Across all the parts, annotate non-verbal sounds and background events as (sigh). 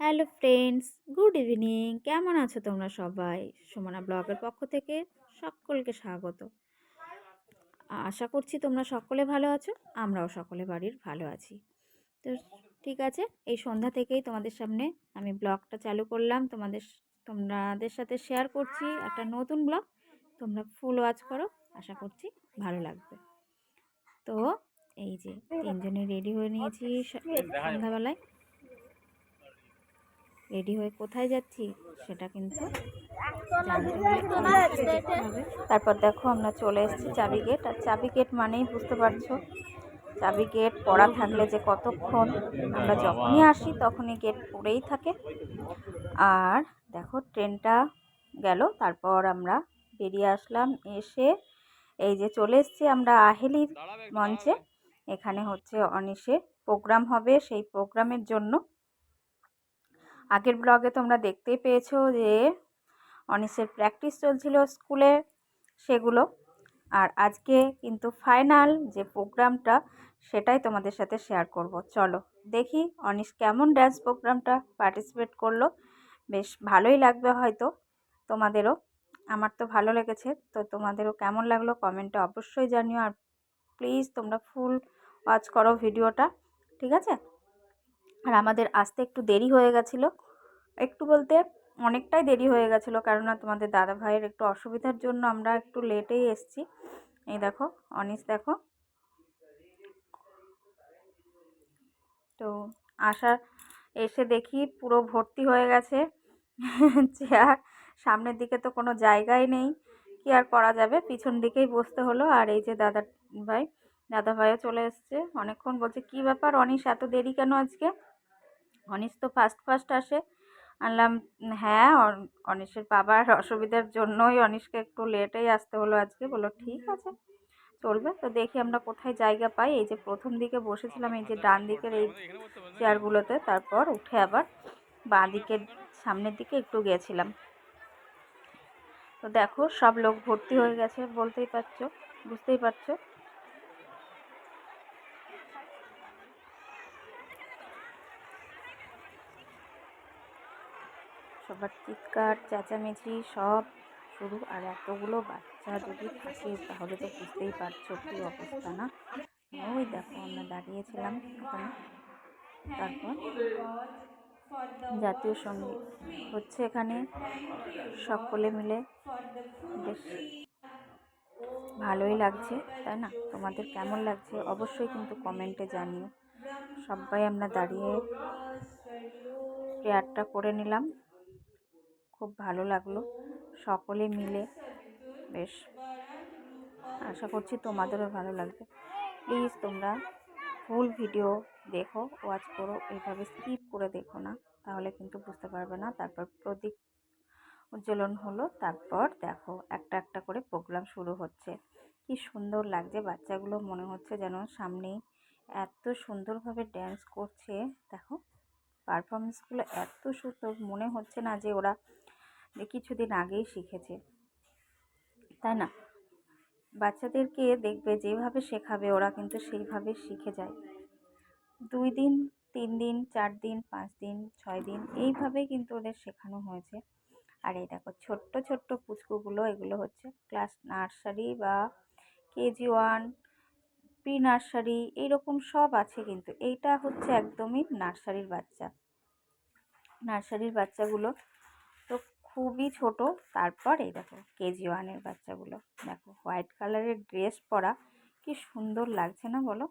Hello friends, good evening. কেমন আছো তোমরা সবাই? সুমনা ব্লগের পক্ষ থেকে সকলকে স্বাগত। আশা করছি তোমরা সকলে ভালো আছো, আমরাও সকলে বাড়ির ভালো আছি। তো ঠিক আছে, এই সন্ধ্যা থেকেই তোমাদের সামনে আমি ব্লগটা চালু করলাম। তোমাদের তোমাদের সাথে শেয়ার করছি একটা নতুন ব্লগ। তোমরা ফুল ওয়াচ করো, আশা করছি ভালো লাগবে। তো এই যে তিনজনে রেডি হয়ে নিয়েছি সন্ধ্যাবেলায়। রেডি হয়ে কোথায় যাচ্ছি সেটা কিন্তু তারপর দেখো আমরা চলে এসেছি চাবি গেট আর চাবি গেট মানেই বুঝতে পারছ চাবি গেট পড়া থাকলে যে কতক্ষণ আমরা যখনই আসি তখনই গেট পড়েই থাকে। আর দেখো ট্রেনটা গেল তারপর আমরা বেরিয়ে আসলাম এসে এই যে চলে এসছি আমরা আহেলির মঞ্চে। এখানে হচ্ছে অনিশে প্রোগ্রাম হবে সেই প্রোগ্রামের জন্য আগের ব্লগে তোমরা দেখতেই পেয়েছ যে অনিসের প্র্যাকটিস চলছিল স্কুলে সেগুলো। আর আজকে কিন্তু ফাইনাল যে প্রোগ্রামটা সেটাই তোমাদের সাথে শেয়ার করব। চলো, দেখি অনিশ কেমন ড্যান্স প্রোগ্রামটা পার্টিসিপেট করল। বেশ ভালোই লাগবে হয়তো তোমাদেরও। আমার তো ভালো লেগেছে, তো তোমাদেরও কেমন লাগল কমেন্টে অবশ্যই জানিও। আর প্লিজ তোমরা ফুল ওয়াচ করো ভিডিওটা ঠিক আছে? আর আমাদের আসতে একটু দেরি হয়ে গেছিল। একটু বলতে অনেকটাই দেরি হয়ে গেছিল, কেননা তোমাদের দাদা ভাইয়ের একটু অসুবিধার জন্য আমরা একটু লেটেই এসছি। এই দেখো, অনিস দেখো। তো আসার এসে দেখি পুরো ভর্তি হয়ে গেছে। চেয়ার, সামনের দিকে তো কোনো জায়গাই নেই। কি আর করা যাবে? পিছন দিকেই বসতে হলো। আর এই যে দাদা ভাই দাদা ভাইও চলে এসছে। অনেকক্ষণ বলছে, কি ব্যাপার অনিশ এত দেরি কেন আজকে? অনিশ তো ফার্স্ট ফার্স্ট আসে। আনলাম হ্যাঁ অনিশের বাবার অসুবিধার জন্যই অনিশকে একটু লেটেই আসতে হলো আজকে। বলল, ঠিক আছে, চলবে। তো দেখি আমরা কোথায় জায়গা পাই। এই যে প্রথম দিকে বসেছিলাম, এই যে ডান দিকের এই চেয়ারগুলোতে তারপর উঠে আবার বাঁ দিকের সামনের দিকে একটু গিয়েছিলাম তো দেখো, সব লোক ভর্তি হয়ে গেছে বলতেই পারছ, বুঝতেই পারছ। সবার চিৎকার, চেঁচামেচি সব শুরু। আর এতগুলো বাচ্চা যদি থাকে, তাহলে তো বুঝতেই পারছ কী অবস্থা না? ওই দেখো, আমরা দাঁড়িয়েছিলাম ওখানে তারপর জাতীয় সংগীত হচ্ছে এখানে সকলে মিলে। বেশ ভালোই লাগছে, তাই না? তোমাদের কেমন লাগছে অবশ্যই কিন্তু কমেন্টে জানিও। সবাই আমরা দাঁড়িয়ে প্রেয়ারটা করে নিলাম। খুব ভালো লাগল। সকলে মিলে বেশ, আশা করছি তোমাদেরও ভালো লাগবে। প্লিজ তোমরা ফুল ভিডিও দেখো ওয়াচ করো এইভাবে স্কিপ করে দেখো না, তাহলে কিন্তু বুঝতে পারবে না। তারপর প্রদীপ উজ্জ্বলন হলো, তারপর দেখো একটা একটা করে প্রোগ্রাম শুরু হচ্ছে। কি সুন্দর লাগছে, বাচ্চাগুলো মনে হচ্ছে যেন সামনেই এত সুন্দরভাবে ড্যান্স করছে। দেখো পারফরমেন্সগুলো এত সুন্দর, মনে হচ্ছে না যে ওরা কিছুদিন আগেই শিখেছে। তাই না? বাচ্চাদেরকে দেখবে যেভাবে শেখাবে, ওরা কিন্তু সেইভাবে শিখে যায়। দুই দিন, তিন দিন, চার দিন, পাঁচ দিন, ছয় দিন এইভাবেই কিন্তু ওদের শেখানো হয়েছে। আর এই দেখো, ছোট্ট ছোট্ট পুচকুগুলো, এগুলো হচ্ছে ক্লাস নার্সারি বা কেজি ওয়ান, প্রি নার্সারি, এইরকম সব আছে কিন্তু। এইটা হচ্ছে একদমই নার্সারির বাচ্চা। নার্সারির বাচ্চাগুলো খুবই ছোট। তারপর এই দেখো, কেজি ওয়ানের বাচ্চাগুলো। দেখো হোয়াইট কালারের ড্রেস পরা। কি সুন্দর লাগছে না বলো?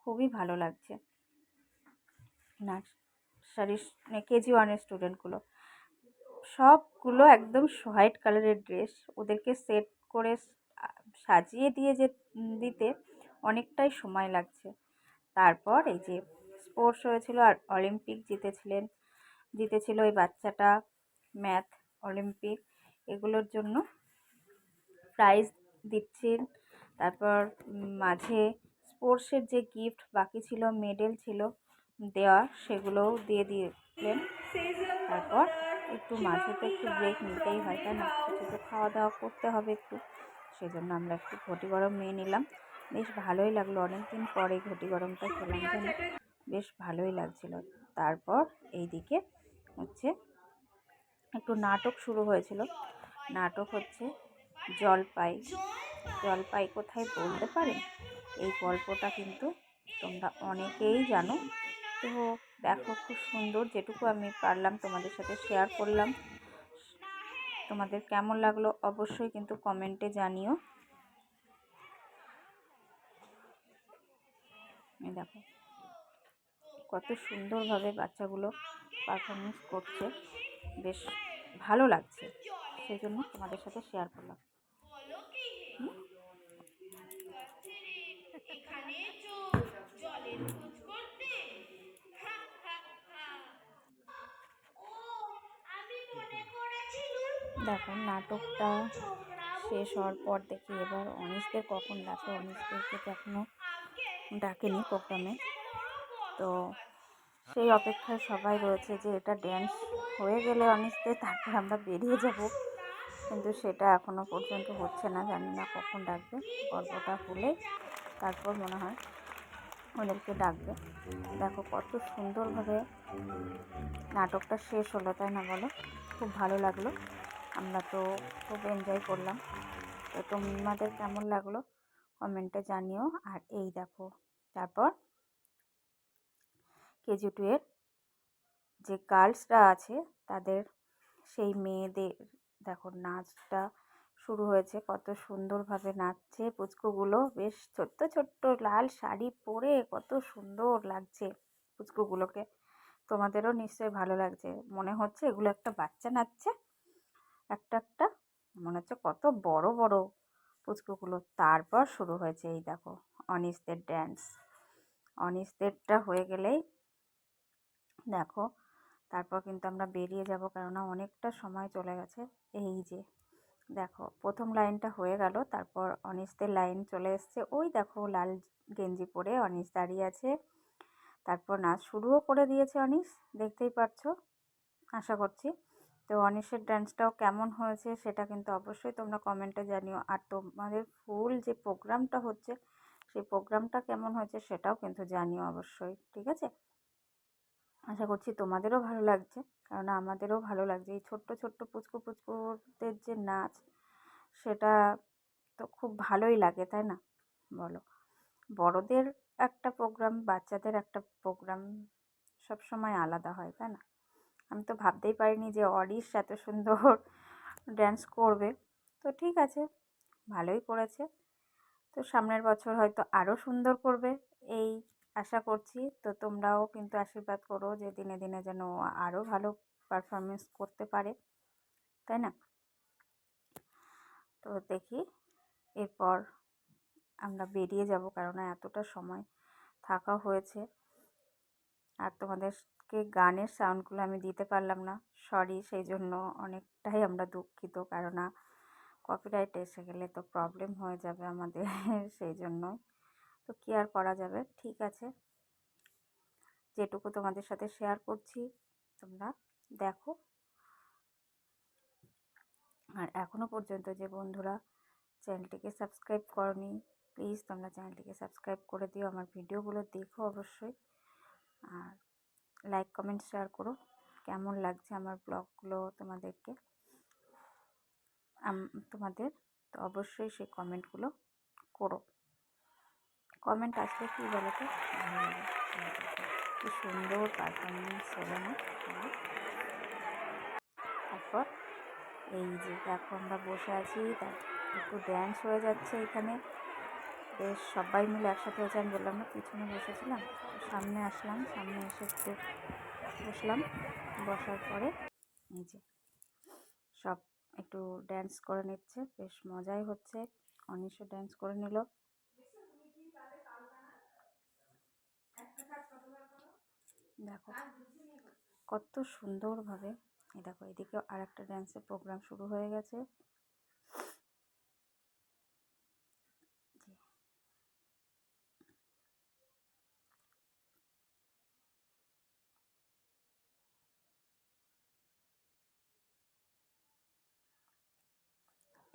খুবই ভালো লাগছে। নার্সারি কেজি ওয়ানের স্টুডেন্টগুলো সবগুলো একদম হোয়াইট কালারের ড্রেস ওদেরকে সেট করে সাজিয়ে দিয়ে যে, দিতে অনেকটাই সময় লাগছে। তারপর এই যে স্পোর্টস হয়েছিল আর অলিম্পিক জিতেছিলেন। জিতেছিল ওই বাচ্চাটা ম্যাথ অলিম্পিক, এগুলোর জন্য প্রাইজ দিচ্ছেন তারপর মাঝে স্পোর্টসের যে গিফট বাকি ছিল মেডেল ছিল দেওয়া, সেগুলোও দিয়ে দিয়েছিলেন তারপর একটু মাঝে তো একটু ব্রেক নিতেই হয়, তাই না? কিছু তো খাওয়া দাওয়া করতে হবে একটু। সেজন্য আমরা একটু ঘটি গরম নিয়ে নিলাম। বেশ ভালোই লাগল অনেক দিন পরে ঘটি গরমটা খেলাম বেশ ভালোই লাগছিল। তারপর এইদিকে হচ্ছে একটু নাটক শুরু হয়েছিল। নাটক হচ্ছে জলপাই। জলপাই কোথায় বলতে পারে এই গল্পটা কিন্তু তোমরা অনেকেই জানো। তো দেখো, খুব সুন্দর যেটুকু আমি পারলাম তোমাদের সাথে শেয়ার করলাম। তোমাদের কেমন লাগল অবশ্যই কিন্তু কমেন্টে জানিও। দেখো, কত সুন্দরভাবে বাচ্চাগুলো পারফরমেন্স করছে। বেশ ভালো লাগছে। সেই জন্য তোমাদের সাথে শেয়ার করলাম। দেখো, নাটকটা শেষ হওয়ার পর দেখি এবার অনিশদের কখন ডাকে। অনিশদেরকে তো এখনও ডাকেনি প্রোগ্রামে তো সেই অপেক্ষায় সবাই রয়েছে যে এটা ড্যান্স হয়ে গেলে অনিশদের তারপর আমরা বেরিয়ে যাব। কিন্তু সেটা এখনও পর্যন্ত হচ্ছে না, জানি না কখন ডাকবে। গল্পটা হলে তারপর মনে হয় ওদেরকে ডাকবে। দেখো কত সুন্দরভাবে নাটকটা শেষ হলো, তাই না বলো? খুব ভালো লাগল। আমরা তো খুব এনজয় করলাম। তো তোমাদের কেমন লাগল? কমেন্টে জানিও। আর এই দেখো, তারপর কেজি টু এর যে গার্লসরা আছে, তাদের সেই মেয়েদের, দেখো নাচটা শুরু হয়েছে, কত সুন্দরভাবে নাচছে, পুচকুগুলো বেশ ছোট্ট ছোট্ট লাল শাড়ি পরে কত সুন্দর লাগছে পুচকুগুলোকে। তোমাদেরও নিশ্চয়ই ভালো লাগছে। মনে হচ্ছে এগুলো একটা বাচ্চা নাচছে, একটা একটা, মনে হচ্ছে কত বড় বড় পুচকুগুলো। তারপর শুরু হয়েছে এই দেখো অনিসদের ড্যান্স অনিসদেরটা হয়ে গেলেই দেখো, তারপর কিন্তু আমরা বেরিয়ে যাব কেননা অনেকটা সময় চলে গেছে। এই যে, দেখো, প্রথম লাইনটা হয়ে গেল, তারপর অনিসদের লাইন চলে এসছে। ওই দেখো, লাল গেঞ্জি পরে অনিস দাঁড়িয়ে আছে। তারপর নাচ শুরুও করে দিয়েছে অনিস, দেখতেই পাচ্ছ আশা করছি। তো অনিশের ডান্সটাও কেমন হয়েছে সেটা কিন্তু অবশ্যই তোমরা কমেন্টে জানিও। আর তোমাদের ফুল যে প্রোগ্রামটা হচ্ছে, সেই প্রোগ্রামটা কেমন হয়েছে সেটাও কিন্তু জানিও অবশ্যই, ঠিক আছে? আশা করছি তোমাদেরও ভালো লাগছে। কারণ আমাদেরও ভালো লাগছে। এই ছোট্ট ছোট্ট পুচকু, পুচকুদের যে নাচ, সেটা তো খুব ভালোই লাগে, তাই না? বলো। বড়দের একটা প্রোগ্রাম, বাচ্চাদের একটা প্রোগ্রাম সব সময় আলাদা হয়, তাই না? আমি তো ভাবতেই পারিনি যে অরিশ এত সুন্দর ড্যান্স করবে। তো ঠিক আছে, ভালোই করেছে। তো সামনের বছর হয়তো আরও সুন্দর করবে। এই আশা করছি। তো তোমরাও কিন্তু আশীর্বাদ করো যে দিনে দিনে যেন আরও ভালো পারফরমেন্স করতে পারে। তাই না? তো দেখি, এরপর আমরা বেরিয়ে যাব কারণ এতটা সময় থাকা হয়েছে। আর তোমাদেরকে গানের সাউন্ডগুলো আমি দিতে পারলাম না। সরি সেই জন্য অনেকটাই আমরা দুঃখিত কারণ কপিরাইট এসে গেলে তো প্রবলেম হয়ে যাবে আমাদের, (laughs) সেই জন্যই। তো কী আর করা যাবে? ঠিক আছে। যেটুকু তোমাদের সাথে শেয়ার করছি, তোমরা দেখো। আর এখনও পর্যন্ত যে বন্ধুরা চ্যানেলটিকে সাবস্ক্রাইব করনি প্লিজ তোমরা চ্যানেলটিকে সাবস্ক্রাইব করে দিও। আমার ভিডিওগুলো দেখো অবশ্যই। আর লাইক কমেন্ট শেয়ার করো। কেমন লাগছে আমার ব্লগগুলো তোমাদেরকে? তোমাদের তো অবশ্যই সেই কমেন্টগুলো করো। কমেন্ট আসলে কী বলো তো ভালো লাগে। কি সুন্দর পারফরমেন্স হলো না? তারপর এই যে দেখো আমরা বসে আছি, তার একটু ড্যান্স হয়ে যাচ্ছে এখানে। বেশ সবাই মিলে একসাথে হয়েছে, আমি বললাম না পিছনে বসেছিলাম সামনে আসলাম, সামনে এসে একটু বসলাম। বসার পরে এই যে সব একটু ড্যান্স করে নিচ্ছে, বেশ মজাই হচ্ছে। অনিশও ড্যান্স করে নিল। দেখো, কত সুন্দরভাবে, এই দেখো, এদিকে আর একটা ড্যান্সের প্রোগ্রাম শুরু হয়ে গেছে।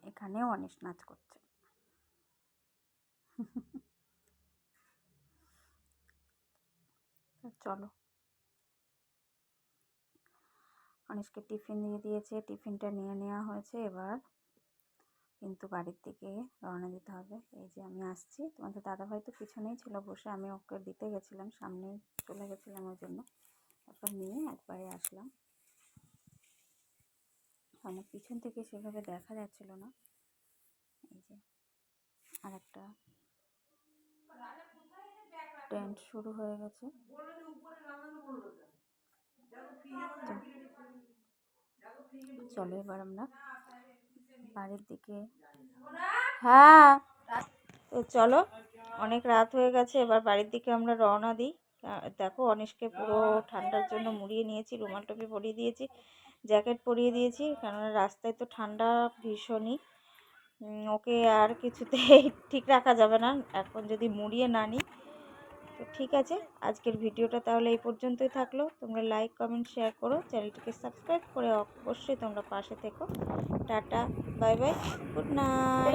এখানেও অনিশ নাচ করছে। (laughs) চলো। অনিশকে টিফিন দিয়ে দিয়েছে, টিফিনটা নিয়ে নেওয়া হয়েছে এবার। কিন্তু বাড়ির দিকে রওনা দিতে হবে। এই যে আমি আসছি। তোমাদের দাদাভাই তো পিছনেই ছিল বসে। আমি ওকে দিতে গেছিলাম, সামনেই চলে গেছিলাম ওই জন্য। তারপর নিয়ে একবারে আসলাম। আমার পিছন থেকে সেভাবে দেখা যাচ্ছিল না। এই যে আর একটা টেন্ট শুরু হয়ে গেছে। চলো এবার আমরা বাড়ির দিকে। হ্যাঁ তো চলো, অনেক রাত হয়ে গেছে, এবার বাড়ির দিকে আমরা রওনা দিই। দেখো অনিশকে পুরো ঠান্ডার জন্য মুড়িয়ে নিয়েছি, রুমাল টুপি পরিয়ে দিয়েছি, জ্যাকেট পরিয়ে দিয়েছি, কেননা রাস্তায় তো ঠান্ডা ভীষণই। ওকে আর কিছুতেই (laughs) ঠিক রাখা যাবে না। এখন যদি মুড়িয়ে না নিই তো ঠিক আছে, আজকের ভিডিওটা তাহলে এই পর্যন্তই থাকল। তোমরা লাইক কমেন্ট শেয়ার করো। চ্যানেলটিকে সাবস্ক্রাইব করে অবশ্যই তোমরা পাশে থেকো। Tata bye bye good night